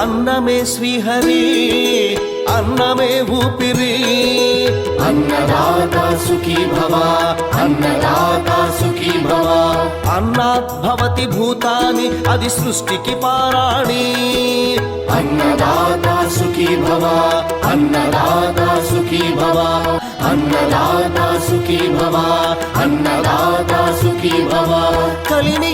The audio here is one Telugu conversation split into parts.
అన్నమే శ్రీహరి అన్నమే ఊపిరి. అన్నదాత సుఖీ భవ అన్నదాత సుఖీ భవ. అన్నాత్ భవతి భూతాని అది సృష్టికి పారాణి. అన్నదాత సుఖీ భవ అన్నదాత సుఖీ భవ. అన్నదాత సుఖీ భవ అన్నదాత సుఖీ భవ. కలిని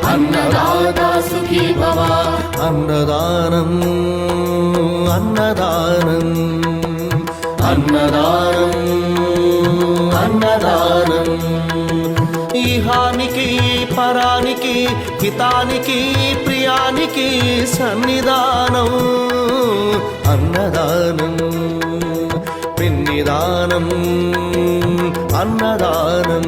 అన్నదాత సుఖీ భవ అన్నదానం అన్నదానం అన్నదానం అన్నదానం ఈహానికి పరానికి హితానికి ప్రియానికి సన్నిధానం అన్నదానం పిన్నిదానం అన్నదానం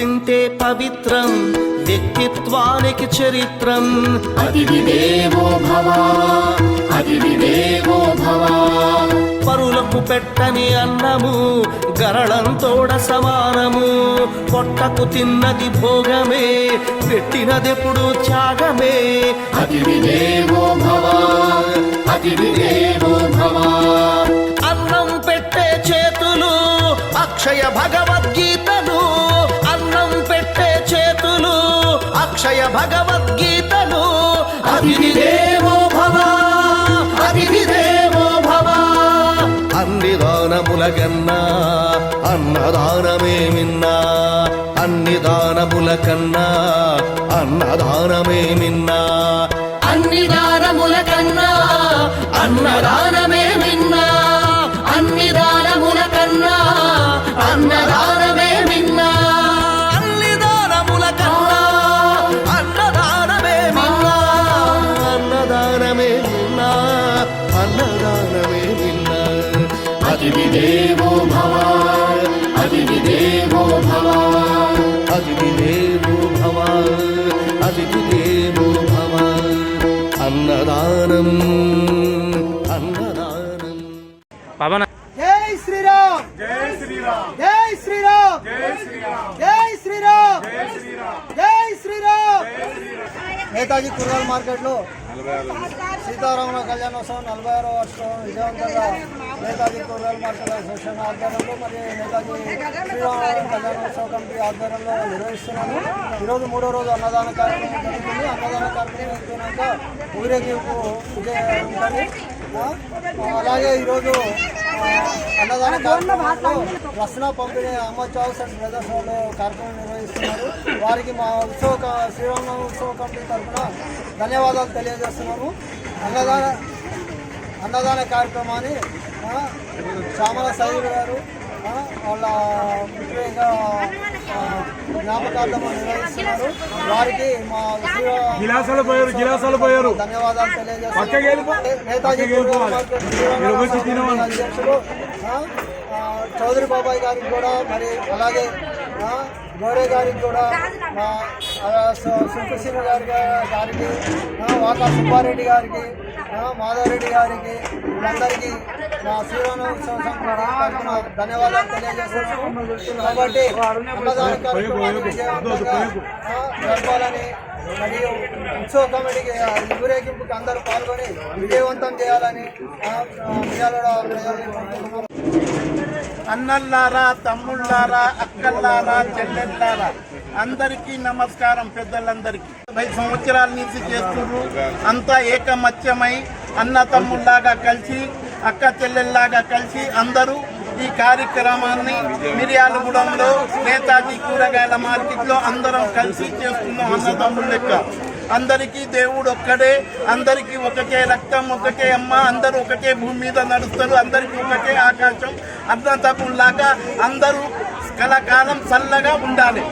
తింటే పవిత్రం వ్యక్తిత్వానికి చరిత్రం. అతిథి దేవో భవ అతిథి దేవో భవ. పరులకు పెట్టని అన్నము గరళంతోడ సమానము. పొట్టకు తిన్నది భోగమే పెట్టినదెప్పుడు త్యాగమే. అతిథి దేవో భవ అతిథి దేవో భవ. అన్నం పెట్టే చేతులు అక్షయ భగవద్గీతలు అక్షయ భగవద్గీతను అభిదేవో భవ అభిదేవో భవ అన్ని దానముల కన్నా అన్నదానమే మిన్నా అన్ని దానముల కన్నా అన్నదానమే మిన్నా అన్ని దానముల కన్నా అన్నదానమే అతిథి దేవో భవ అతిథి దేవో భవ అతిథి దేవో భవ అతిథి దేవో భవ అన్నదానం అన్నదానం పవన్ జై శ్రీరామ్ జై శ్రీరామ్ జై శ్రీరామ్ జై శ్రీరామ్ జై శ్రీరామ్ జై శ్రీరామ్ నేతాజీ కూరగాయల మార్కెట్లో సీతారాముల కళ్యాణోత్సవం నలభై ఆరో వర్షం విజయవంతంగా నేతాజీ కూరగాయల మార్కెట్ అసోసియేషన్ ఆధ్వర్యంలో మరియు నేతాజీ శ్రీరామనగరం కళ్యాణోత్సవ కమిటీ ఆధ్వర్యంలో నిర్వహిస్తున్నాము ఈరోజు మూడో రోజు అన్నదాన కార్యక్రమం జరుగుతుంది. అన్నదాన కార్యక్రమం అయిపోయినాక ఊరేగింపు ఉంటుంది. అలాగే ఈరోజు అన్నదాన కార్యక్రమంలో రసన పంపిణీ అహ్మద్ చౌస్ అండ్ బ్రదర్స్ వాళ్ళు కార్యక్రమం నిర్వహిస్తున్నారు. వారికి మా ఉత్సవ శ్రీరామనవమి ఉత్సవ కమిటీ తరఫున ధన్యవాదాలు తెలియజేస్తున్నాము. అన్నదాన అన్నదాన కార్యక్రమాన్ని చామల సైదులు గారు వాళ్ళ ముఖ్యంగా జ్ఞాపకార్థం నిర్వహిస్తున్నారు. వారికి మా గిలాసాలు పోయారు గిలాసాలు పోయారు. ధన్యవాదాలు. తెలియజేస్తున్నాను నేతాజీ. అధ్యక్షులు చౌదరి బాబాయ్ గారికి కూడా మరి అలాగే ఆ, గోరే గారికి కూడా మా సుంకృష్ణ గారి గారికి వాకా సుబ్బారెడ్డి గారికి మాధవరెడ్డి గారికి వీళ్ళందరికీ మా శ్రీరామ ఉత్సవం ధన్యవాదాలు తెలియజేస్తున్నాను. కాబట్టి అన్నదాన కార్యక్రమాన్ని విజయవంతంగా జరపాలని మరియు ఉత్సవ కమిటీకి ఊరేగింపుకి అందరూ పాల్గొని విజయవంతం చేయాలని ప్రజల్ని అన్నల్లారా తమ్ముళ్ళారా అక్కల్లారా చెల్లెళ్ళారా అందరికీ నమస్కారం పెద్దలందరికీ. పై సంవత్సరాల నుంచి చేస్తున్నారు. అంతా ఏకమత్యమై అన్న తమ్ముళ్ళలాగా కలిసి అక్క చెల్లెల్లాగా కలిసి అందరూ ఈ కార్యక్రమాన్ని మిర్యాలగూడెంలో నేతాజీ కూరగాయల మార్కెట్లో అందరం కలిసి చేస్తున్నాం అన్నదమ్ముల లెక్క. అందరికీ దేవుడు ఒక్కడే అందరికీ ఒకటే రక్తం ఒకటే అమ్మ అందరూ ఒకటే భూమి మీద నడుస్తారు అందరికీ ఒకటే ఆకాశం అన్నదమ్ముల్లాగా అందరూ కళాకాలం చల్లగా ఉండాలి.